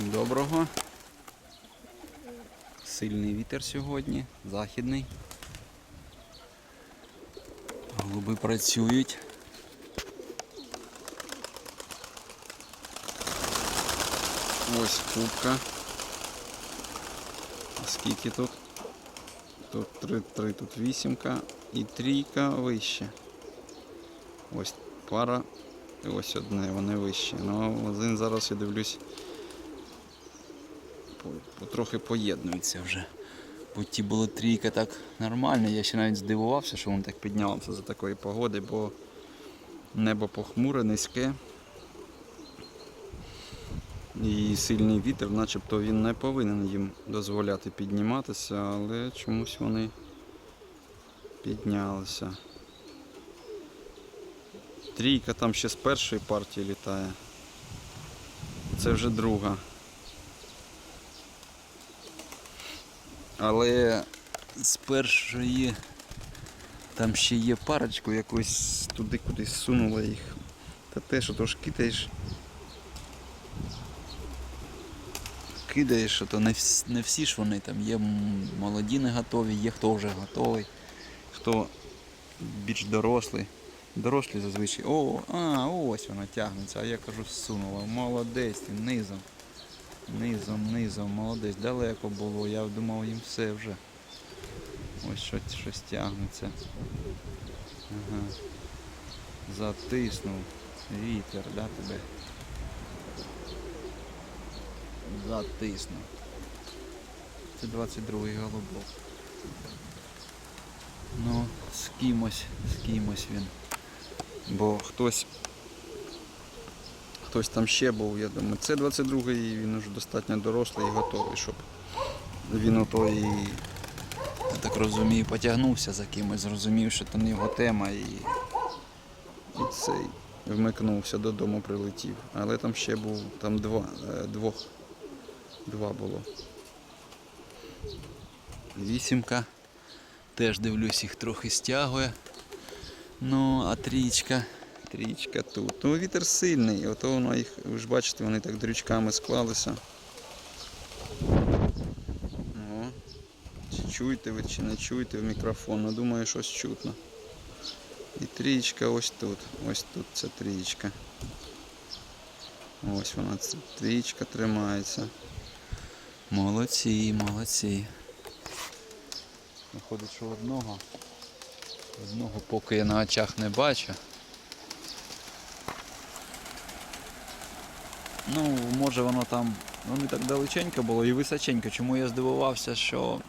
Доброго. Сильний вітер сьогодні, західний. Голуби працюють. Ось кубка. Скільки тут? Тут три, три, тут вісімка і трійка вище. Ось пара і ось одне, вони вище. Ну, один зараз я дивлюсь. По- Потрохи поєднуються вже. Бо ті було трійка так нормально. Я ще навіть здивувався, що він так піднявся за такої погоди, бо небо похмуре, низьке. І сильний вітер, начебто він не повинен їм дозволяти підніматися, але чомусь вони піднялися. Трійка там ще з першої партії літає. Це вже друга. Але з першої там ще є парочку, якось туди кудись сунула їх. Та те, що трошки кидаєш. Кидаєш, то не всі, не всі ж вони там є молоді не готові, є хто вже готовий, хто більш дорослий. Дорослі зазвичай. О, а, ось вона тягнеться, а я кажу, сунула. Молодець, низом. Низом, низом, молодець. Далеко було. Я думав їм все вже. Ось щось, щось тягнеться. Ага. Затиснув. Вітер, да, тебе? Затиснув. Це 22-й голубок. Ну, з кимось, з кимось він. Бо хтось. Хтось там ще був, я думаю. Це 22-й, він уже достатньо дорослий і готовий, щоб він ото і, я так розумію, потягнувся за кимось, зрозумів, що то не його тема і, і цей вмикнувся, додому прилетів. Але там ще був, там два, е, двох, два було. Вісімка. Теж дивлюсь, їх трохи стягує. Ну, а трічка. Трічка тут. Ну, вітер сильний, ото воно їх, ви ж бачите, вони так дрючками склалися. О, чи чуєте ви, чи не чуєте в мікрофон, ну думаю, щось чутно. І трічка ось тут. Ось тут ця трічка. Ось вона, ця трічка тримається. Молодці, молодці. Виходить, що одного. Одного поки я на очах не бачу. Ну, може воно там, ну не так далеченько було і височенько. Чому я здивувався, що,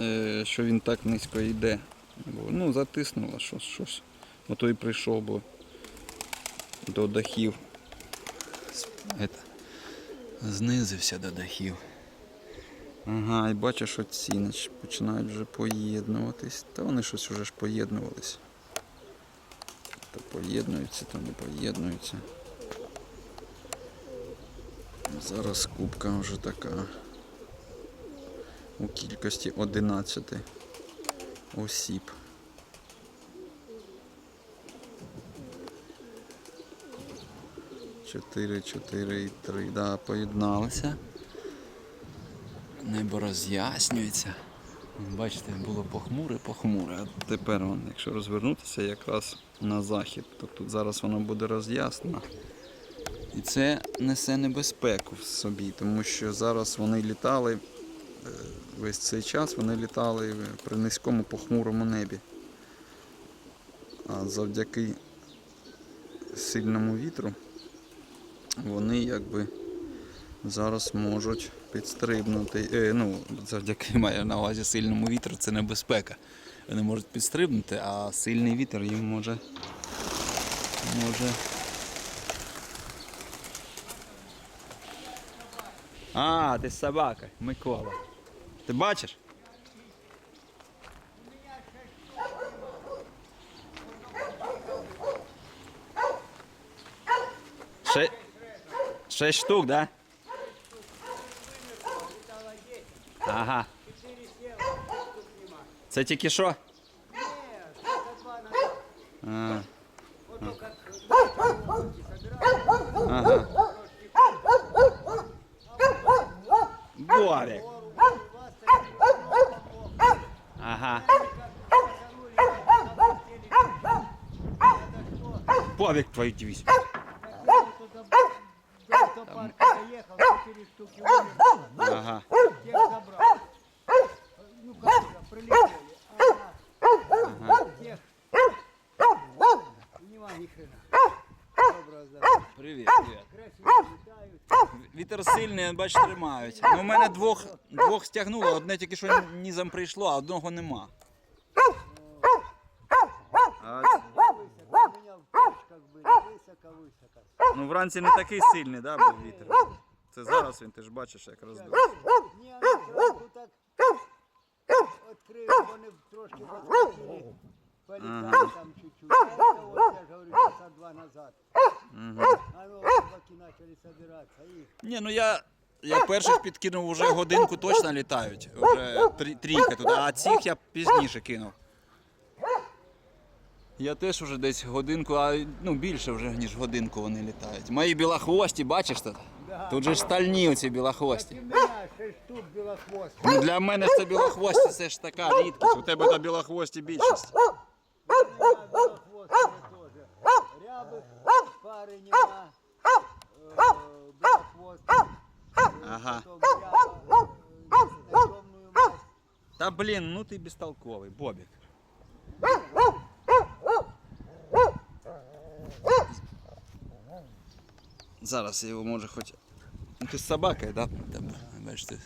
е, що він так низько йде. Бо, ну, затиснуло щось, щось. Ото і прийшов, бо до дахів. Ета, Знизився до дахів. Ага, і бачиш, що ці нач- починають вже поєднуватись. Та вони щось вже ж поєднувались. То поєднуються, то не поєднуються. Зараз кубка вже така. У кількості 11 осіб. Чотири, чотири і три. Да, поєдналися. Небо роз'яснюється. Бачите, було похмуре, похмуре. А тепер, якщо розвернутися, якраз на захід, то тут зараз воно буде роз'яснено. І це несе небезпеку в собі, тому що зараз вони літали, е, весь цей час вони літали при низькому похмурому небі. А завдяки сильному вітру вони якби зараз можуть підстрибнути. Е, ну, завдяки маю на увазі сильному вітру це небезпека. Вони можуть підстрибнути, а сильний вітер їм може. може. А, ти собака, Микола. Ти бачиш? Ше... Шесть штук, да? Ага. Це тільки що? А. Ага. Повік. Ага. Повік твою дивись. Заехал, четыре штуки вылезло, Ага. всех забрал. Ну как это, Вітер сильний, бач, тримають. Ну, у мене двох, двох стягнуло, одне тільки що нізом прийшло, а одного нема. А, ну, вранці не такий сильний, да, був вітер. Це зараз він, ти ж бачиш, як роздув. Ні, зранку так відкрили, вони трошки. Полетали там чуть-чуть. А это вот, я же говорю, часа два назад. А ну, рыбаки начали собираться. И Ні, ну я. Я перших підкинув вже годинку точно літають. Вже трі- трійка тут, а цих я пізніше кинув. Я теж вже десь годинку, а ну більше вже, ніж годинку вони літають. Мої білохвості, бачиш тут? Тут же ж стальні оці білохвості. шесть штук. Ну, для мене це білохвості це ж така рідкість. У тебе та білохвості більшість. Пари нема. Е, Білохвостих. Ага. Потім ряба, е, на темную масть. Та блін, ну ти безтолковий, Бобік. Зараз я його може хоч. Ну ти з собакою, так? Да? Тебе, бачите,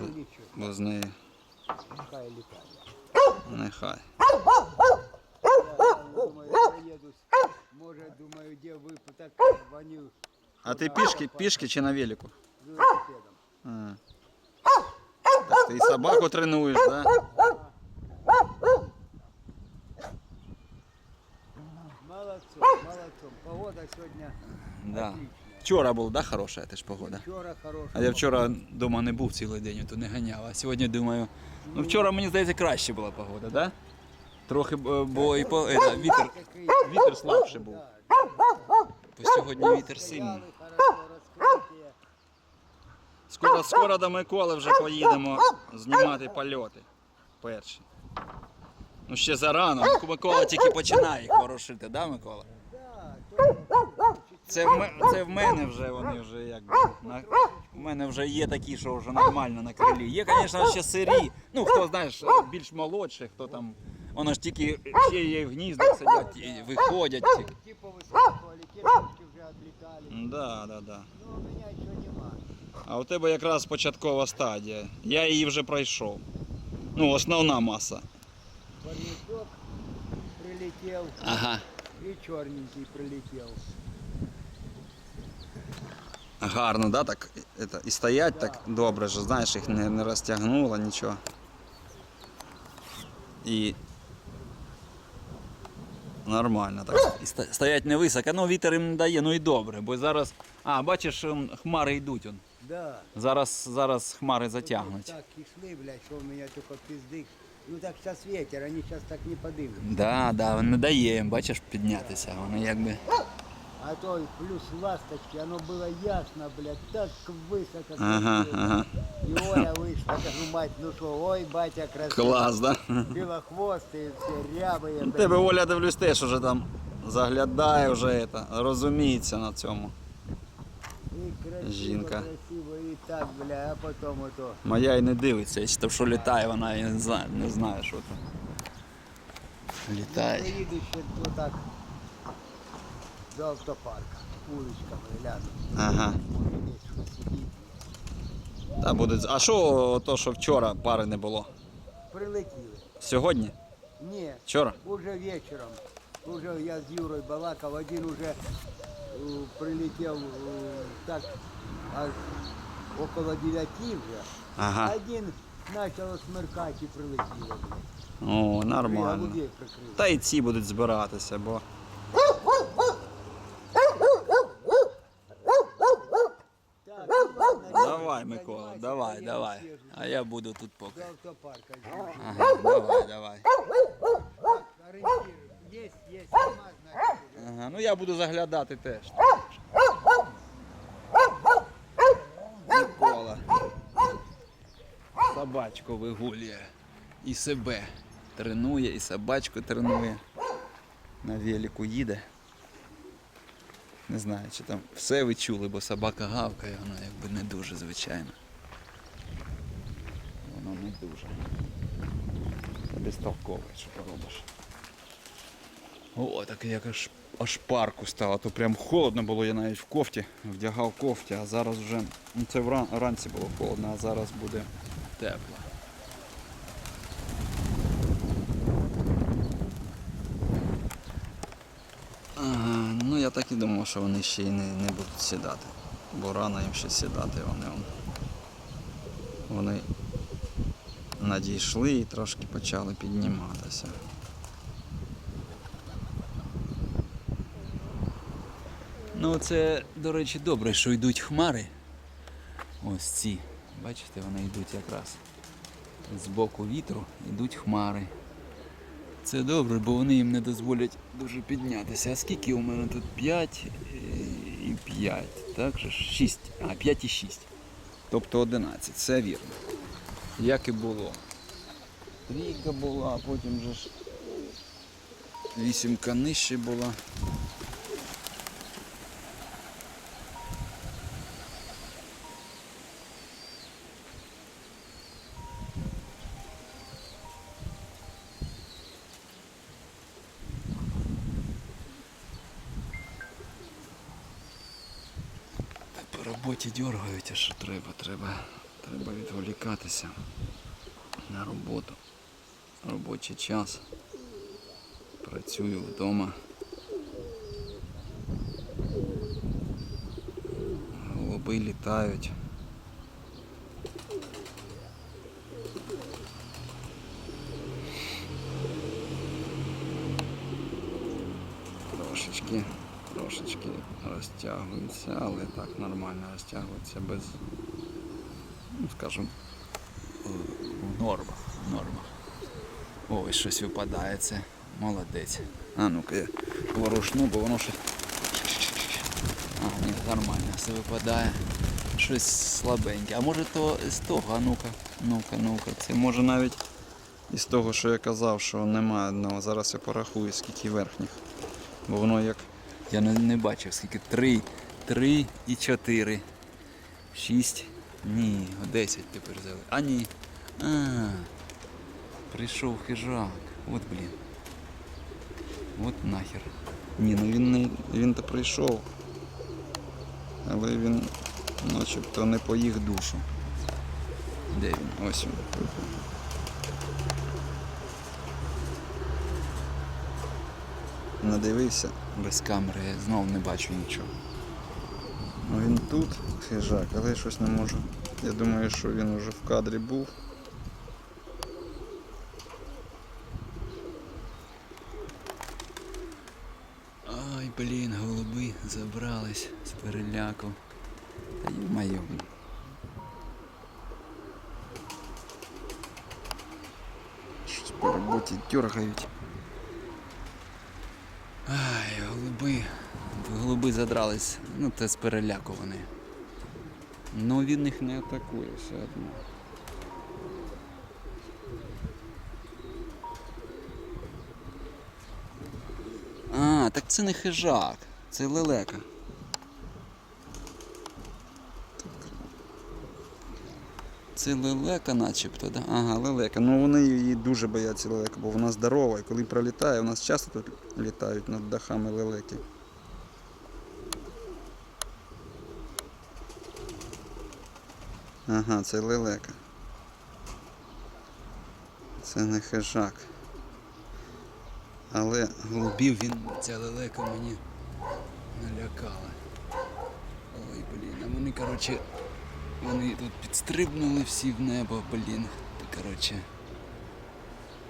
Ну, нічого, бо з нею нехай літає. нехай. Я думаю, проїдусь. Може, думаю, де ви так воню А ти пішки, пішки чи на велику? велосипедом. А. Так ти і собаку тренуєш. Да? Молодцом, молодцом. Погода сьогодні Да. отличная. Вчора була, да, хороша теж погода. Вчора хороша. А я вчора вдома не був цілий день, то не ганяв. А сьогодні думаю, ну вчора мені здається краще була погода, так? Да? Трохи б- було і по, е, вітер, вітер слабший був. Бо сьогодні вітер сильний. Скоро, скоро до Миколи вже поїдемо знімати польоти. Перші. Ну ще зарано. Микола тільки починає їх ворошити, да, Микола? Це в, це в мене вже вони вже якби. На, в мене вже є такі, що вже нормально на крилі. Є, звісно, ще сирі. Ну, хто знаєш, більш молодший, хто там. Воно ж тільки ще є в гніздах сидять і виходять. тільки. типу високо, летівки вже відлітали. Да, да, да. Ну, у мене нічого нема. А у тебе якраз початкова стадія. Я її вже пройшов. Ну, основна маса. Парничок прилетів Ага. і чорненький прилетів. Гарно, да, так? Это, і стоять так добре, що знаєш, їх не, не розтягнуло, нічого. І нормально так. І стоять не високо, ну вітер їм не дає, ну і добре, бо зараз. А, бачиш, хмари йдуть. Он. Да. Зараз, зараз хмари затягнуть. Так ішли, блядь, що в мене тільки піздик. Ну так зараз ветер, вони зараз так не подивляться. Да, да, не дає їм, бачиш, піднятися. Вони якби А то и плюс ласточки, оно было ясно, блядь, так высоко. Ага, смотрело. ага. И Оля вышла, кажу, мать, ну что, ой, батя красивый. Клас, да? Белохвостые все, рябые. У тебе Оля дивлюсь теж уже там заглядає, вже это, розуміється на цьому. И красиво, Жінка. красиво, и так, бля, а потом это. Моя і не дивиться, якщо там що літає, вона і не знає, не знає, що там. Літає. Приеду еще вот так до автопарка, улочками гляну. Ага. Может, десь що сидить. Та буде. А що то, що вчора пари не було? Прилетіли. Сьогодні? Ні, Вчора? Уже вечером, уже я с Юрой балакал, один уже э, прилетел э, так аж около девяти уже, Ага. один начал смеркать и прилетел. О, нормально. Голубей прикрыл. Та й ці будуть збиратися, бо. А я буду тут До автопарка. Ага, давай, давай. Есть, сама. Ага, ну я буду заглядати теж. Микола. собачку вигулює. І себе тренує, і собачку тренує. На велику їде. Не знаю, чи там все ви чули, бо собака гавкає, вона якби не дуже звичайно. Воно не дуже. Безтолкове, що поробиш. О, так як аж, аж парку стало, то прям холодно було, я навіть в кофті вдягав кофті, а зараз вже. Ну це вранці було холодно, а зараз буде тепло. Ну я так і думав, що вони ще й не, не будуть сідати. Бо рано їм ще сідати, вони, вони надійшли і трошки почали підніматися. Ну це, до речі, добре, що йдуть хмари. Ось ці. Бачите, вони йдуть якраз з боку вітру, йдуть хмари. Це добре, бо вони їм не дозволять дуже піднятися. А скільки у мене тут 5 і 5, так же ж? 6. А, 5 і 6. Тобто 11, це вірно. Як і було. Трійка була, а потім же ж вісімка нижче була. По роботі дергають, а що треба, треба, треба відволікатися на роботу. Робочий час. Працюю вдома. Голуби літають. Трошечки, трошечки розтягуються, але так нормально розтягуються без, скажімо, в нормах. В нормах. Ой, щось випадає це. Молодець. А ну-ка я ворушну, бо воно ще. А, ні, нормально, все випадає. Щось слабеньке. А може то з того, а ну-ка, ну-ка, ну-ка. Це може навіть із того, що я казав, що немає одного. Зараз я порахую, скільки верхніх. Бо воно як. Я не, не бачив, скільки. Три, три і чотири. Шість. Ні, десять тепер взяли. А ні. А, прийшов хижак. От блін. От нахер. Ні, ну він не. він то прийшов. Але він начебто не по їх душу. Де він? Ось він. Надивився без камери, я знов не бачу нічого. Ну він тут хижак, але я щось не можу. Я думаю, що він уже в кадрі був. Ай, блін, голуби забрались з переляку. Та й Щось по роботі дергають. Ай, голуби. Голуби задрались. Ну, це з переляку вони. Ну він їх не атакує все одно. А, так це не хижак, це лелека. Це лелека начебто, да? Ага, лелека. Ну вони її дуже бояться лелека, бо вона здорова. І коли пролітає, у нас часто тут літають над дахами лелеки. Ага, це лелека. Це не хижак. Але голубів він ця лелека мені налякала. Ой, блін, а вони, коротше, вони тут підстрибнули всі в небо, блін. Та, коротше.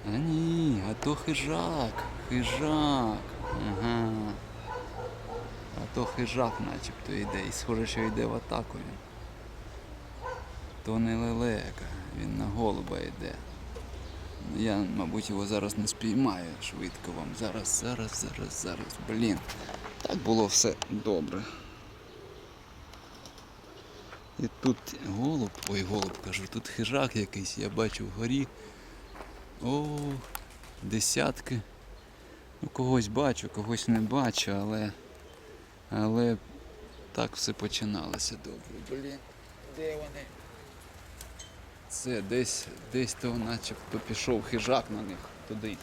А ні, а то хижак, хижак. Ага. А то хижак начебто йде. І схоже, що йде в атаку він. То не лелека, він на голуба йде. Я, мабуть, його зараз не спіймаю швидко вам. Зараз, зараз, зараз, зараз. Блін. Так було все добре. І тут голуб, ой, голуб кажу, тут хижак якийсь, я бачу вгорі. О, десятки. Ну, когось бачу, когось не бачу, але. Але так все починалося добре. Блін, де вони? Це десь, десь то начебто пішов хижак на них туди.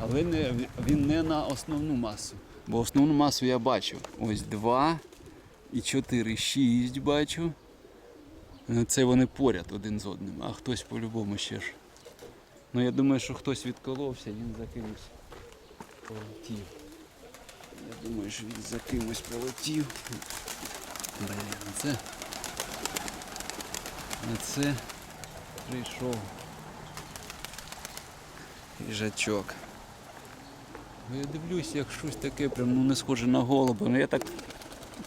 Але не, він не на основну масу. Бо основну масу я бачу. Ось два і чотири, шість бачу. Ну, Це вони поряд один з одним, а хтось по-любому ще ж. Ну я думаю, що хтось відколовся, він за кимось полетів. Я думаю, що він за кимось полетів. Блін, це. Це прийшов їжачок. Ну, Я дивлюсь, як щось таке прям ну, не схоже на голуба. Ну я так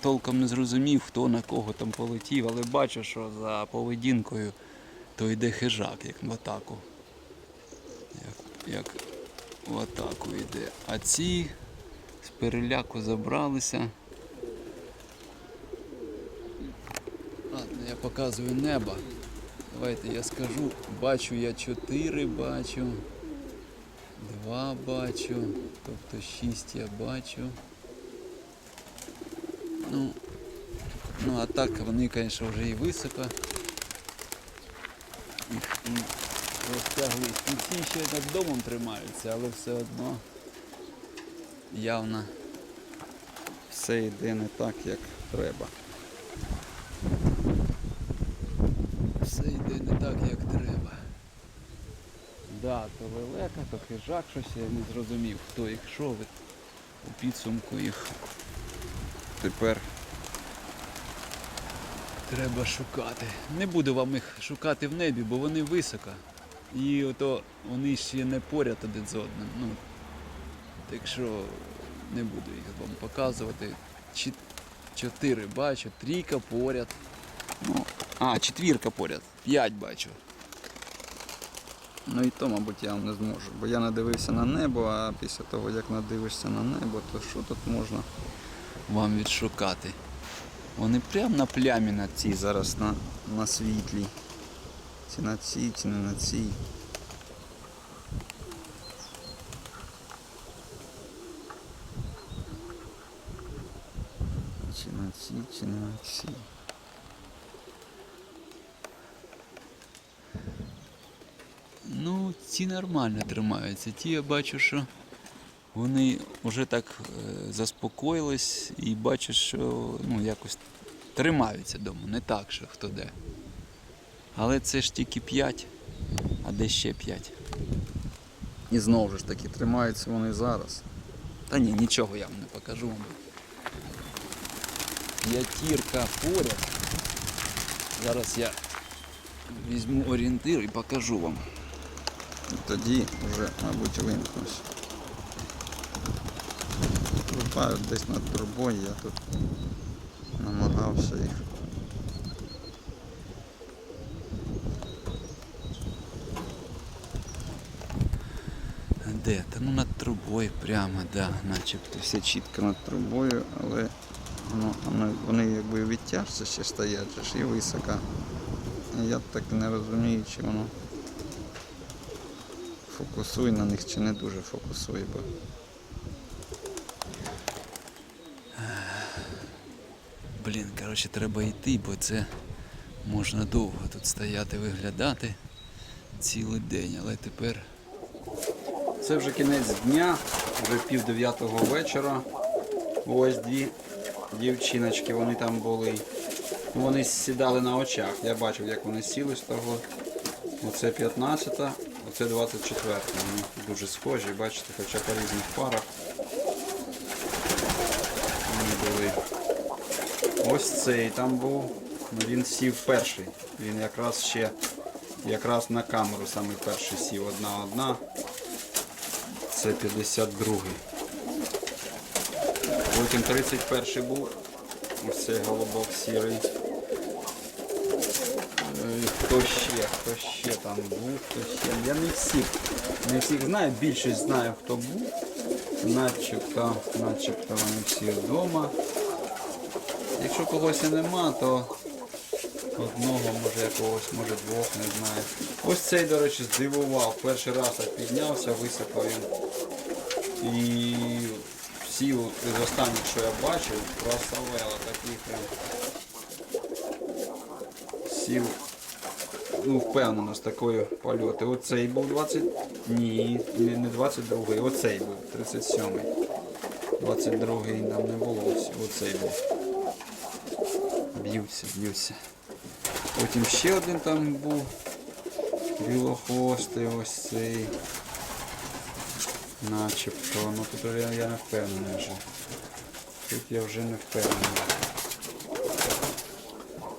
толком не зрозумів, хто на кого там полетів, але бачу, що за поведінкою то йде хижак, як в атаку. Як, як в атаку йде. А ці з переляку забралися. Ладно, я показую небо. Давайте я скажу, бачу я чотири бачу. Два бачу, тобто шість я бачу. Ну, ну а так вони, звісно, вже і високо. І, і розтяглись. Ну, ці ще над домом тримаються, але все одно явно все йде не так, як треба. Все йде не так, як треба. То лелека, то хижак, щось я не зрозумів, хто їх що ви у підсумку їх тепер треба шукати. Не буду вам їх шукати в небі, бо вони високо. І ото вони ще не поряд один з одним. Ну, так що не буду їх вам показувати. Чі- Чотири бачу, трійка поряд. Ну, а, четвірка поряд. П'ять бачу. Ну і то, мабуть, я вам не зможу. Бо я надивився на небо, а після того, як надивишся на небо, то що тут можна вам відшукати? Вони прямо на плямі на цій зараз на, на світлі. Чи на цій, чи не на цій. Чи на цій, чи не на цій. Ну, ці нормально тримаються. Ті я бачу, що вони вже так е, заспокоїлись і бачу, що ну, якось тримаються вдома, не так, що хто де. Але це ж тільки 5, а де ще 5. І знову ж таки тримаються вони зараз. Та ні, нічого я вам не покажу вам. П'ятірка поряд. Зараз я візьму орієнтир і покажу вам. Тоді вже, мабуть, вимкнусь. Лупають десь над трубою, я тут намагався їх. Де? Та ну над трубою прямо, да, начебто все чітко над трубою, але ну, вони, вони якби відтяжці ще стоять же ж і високо. І Я так не розумію, чи воно фокусує на них чи не дуже фокусує, бо Блін, коротше, треба йти, бо це можна довго тут стояти, виглядати цілий день, але тепер. Це вже кінець дня, вже пів дев'ятого вечора. Ось дві дівчиночки, вони там були. Вони сідали на очах. Я бачив, як вони сіли з того. Оце 15-та, оце 24-та. Вони дуже схожі, бачите, хоча по різних парах. Були. Ось цей там був. Ну, Він сів перший. Він якраз ще якраз на камеру саме перший сів одна-одна. Це 52-й. Потім 31-й був. Ось цей голубок сірий. Е, Хто ще? Хто ще там був? Хто ще? Я не всіх. Не всіх знаю, більшість знаю, хто був. Начебто, начебто вони всі вдома. Якщо когось і нема, то одного, може якогось, може двох, не знаю. Ось цей, до речі, здивував. Перший раз так піднявся, висипав він. І всі з останніх, що я бачив, красавела такий прям. Сів ну, впевнено з такою польоти. Оцей був 20. Ні, не не 22-й, оцей був 37-й. 22-й там не було, оцей був. Б'ються, б'ються. Потім ще один там був. Білохвостий ось цей. Начебто, ну тут я, я не впевнений вже. Тут я вже не впевнений.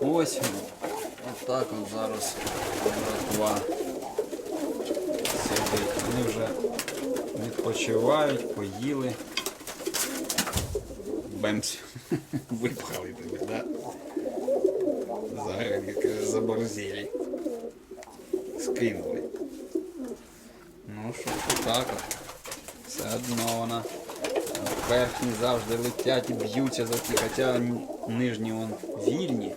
Ось. Отак он зараз братва сидить. Вони вже відпочивають, поїли. Бемсь. Випхали тебе, да? Взагалі каже, заборзілі. Скинули. Ну що ж так от. Все одно вона. Верхні завжди летять і б'ються за ті, хоча нижні вон вільні.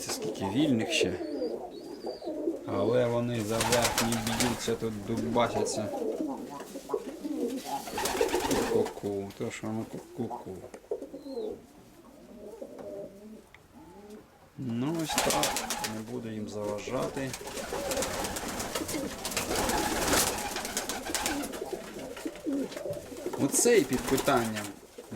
О, дивіться, скільки вільних ще. Але вони за верхні б'ються, тут дубасяться. Ку-ку, то що воно ку-ку. Ну ось так, не буду їм заважати. Оцей під питанням.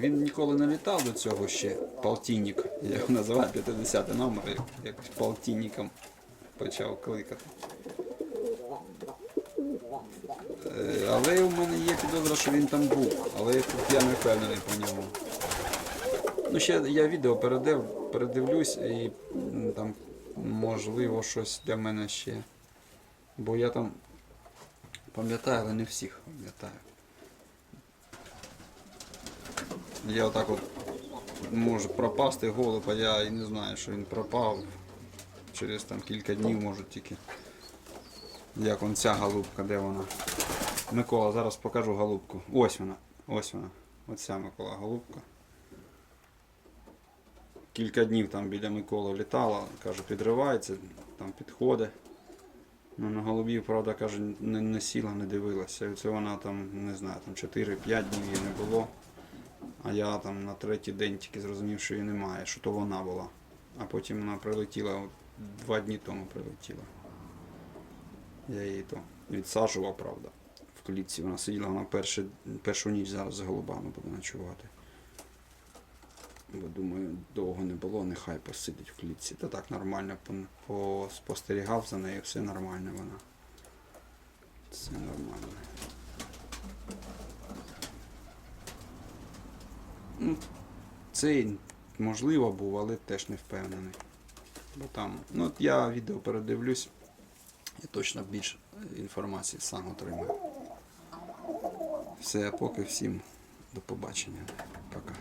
Він ніколи не літав до цього ще. Полтинник. Я його називаю 50 номер, як- полтинником почав кликати. Е, Але у мене є підозра, що він там був, але я не впевнений по ньому. Ну, ще я відео передив, передивлюсь і там можливо щось для мене ще. Бо я там пам'ятаю, але не всіх пам'ятаю. Я отак от можу пропасти голуб, а я і не знаю, що він пропав. Через там кілька днів можу тільки. Як он ця голубка, де вона? Микола, зараз покажу голубку. Ось вона. Ось вона. Оця Микола голубка. Кілька днів там біля Миколи літала, каже, підривається, там підходить. Ну, на голубів, правда, каже, не, не сіла, не дивилася. І це вона там, не знаю, там 4-5 днів її не було. А я там на третій день тільки зрозумів, що її немає, що то вона була. А потім вона прилетіла, два дні тому прилетіла. Я її то відсаджував, правда. В клітці вона сиділа, вона перші, першу ніч зараз з голубами буде ночувати. Бо думаю, довго не було, нехай посидить в клітці. Та так нормально поспостерігав за нею, все нормально вона. Все нормально. Цей можливо був, але теж не впевнений. Бо там, ну от я відео передивлюсь, я точно більше інформації сам отримаю. Все, поки всім до побачення. Пока.